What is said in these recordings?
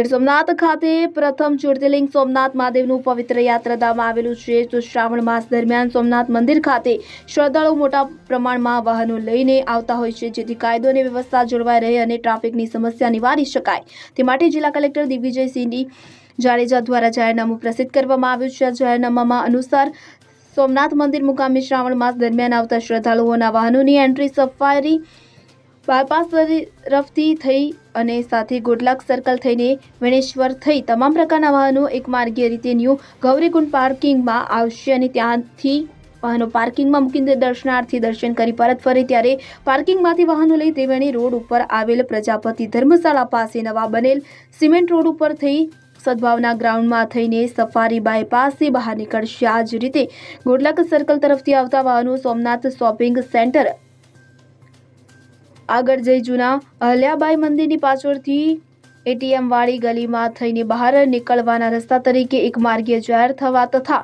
ગીર સોમનાથ ખાતે પ્રથમ જ્યોતિર્લિંગ સોમનાથ મહાદેવનું પવિત્ર યાત્રાધામ આવેલું છે. તો શ્રાવણ માસ દરમિયાન સોમનાથ મંદિર ખાતે શ્રદ્ધાળુઓ મોટા પ્રમાણમાં વાહનો લઈને આવતા હોય છે. જેથી કાયદો અને વ્યવસ્થા જળવાઈ રહે અને ટ્રાફિકની સમસ્યા નિવારી શકાય. તે માટે જિલ્લા કલેક્ટર દિગ્વિજયસિંહની જાડેજા દ્વારા જાહેરનામું પ્રસિદ્ધ કરવામાં આવ્યું છે. જાહેરનામામાં અનુસાર સોમનાથ મંદિર મુકામે શ્રાવણ માસ દરમિયાન આવતા શ્રદ્ધાળુઓના વાહનોની એન્ટ્રી, સફારી બાયપાસ તરફથી થઈ અને સાથે ગોડલાક સર્કલ થઈને વેણેશ્વર થઈ તમામ પ્રકારના વાહનો એક માર્ગીય રીતે ન્યૂ ગૌરીકુંડ પાર્કિંગમાં આવશે અને ત્યાંથી વાહનો પાર્કિંગમાં મૂકીને દર્શનાર્થી દર્શન કરી પરત ફરે ત્યારે પાર્કિંગમાંથી વાહનો લઈ ત્રિવેણી રોડ ઉપર આવેલ પ્રજાપતિ ધર્મશાળા પાસે નવા બનેલ સિમેન્ટ રોડ ઉપર થઈ સદભાવના ગ્રાઉન્ડમાં થઈને સફારી બાયપાસથી બહાર નીકળશે. આ જ રીતે ગોડલાક સર્કલ તરફથી આવતા વાહનો સોમનાથ શોપિંગ સેન્ટર આગળ જઈ જૂના અહલ્યાબાઈ મંદિરની પાછળથી એટીએમ વાળી ગલીમાં થઈને બહાર નીકળવાના રસ્તા તરીકે એક માર્ગીય જાહેર થવા તથા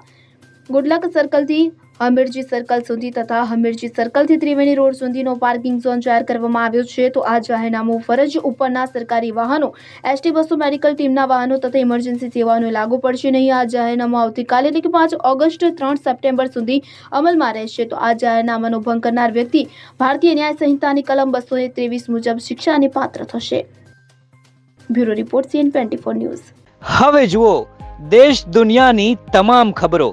ગુડલક સર્કલથી હમીરજી સર્કલ સુધી તથા હમીરજી સર્કલથી ત્રિવેણી રોડ સુધીનો પાર્કિંગ ઝોન જાહેર કરવામાં આવ્યો છે. તો આ જાહેરનામું ફરજ ઉપરના સરકારી વાહનો, એસટી બસો મેડિકલ ટીમના વાહનો તથા ઇમરજન્સી સેવાઓને લાગુ પડશે નહીં. આ જાહેરનામું આવતીકાલે એટલે કે પાંચ ઓગસ્ટ ત્રણ સપ્ટેમ્બર સુધી અમલમાં રહેશે. તો આ જાહેરનામાનો ભંગ કરનાર વ્યક્તિ ભારતીય ન્યાય સંહિતાની કલમ બસો ત્રેવીસ મુજબ શિક્ષાને પાત્ર થશે. Bureau report CN twenty news. હવે જુઓ, દેશ દુનિયાની તમામ ખબરો.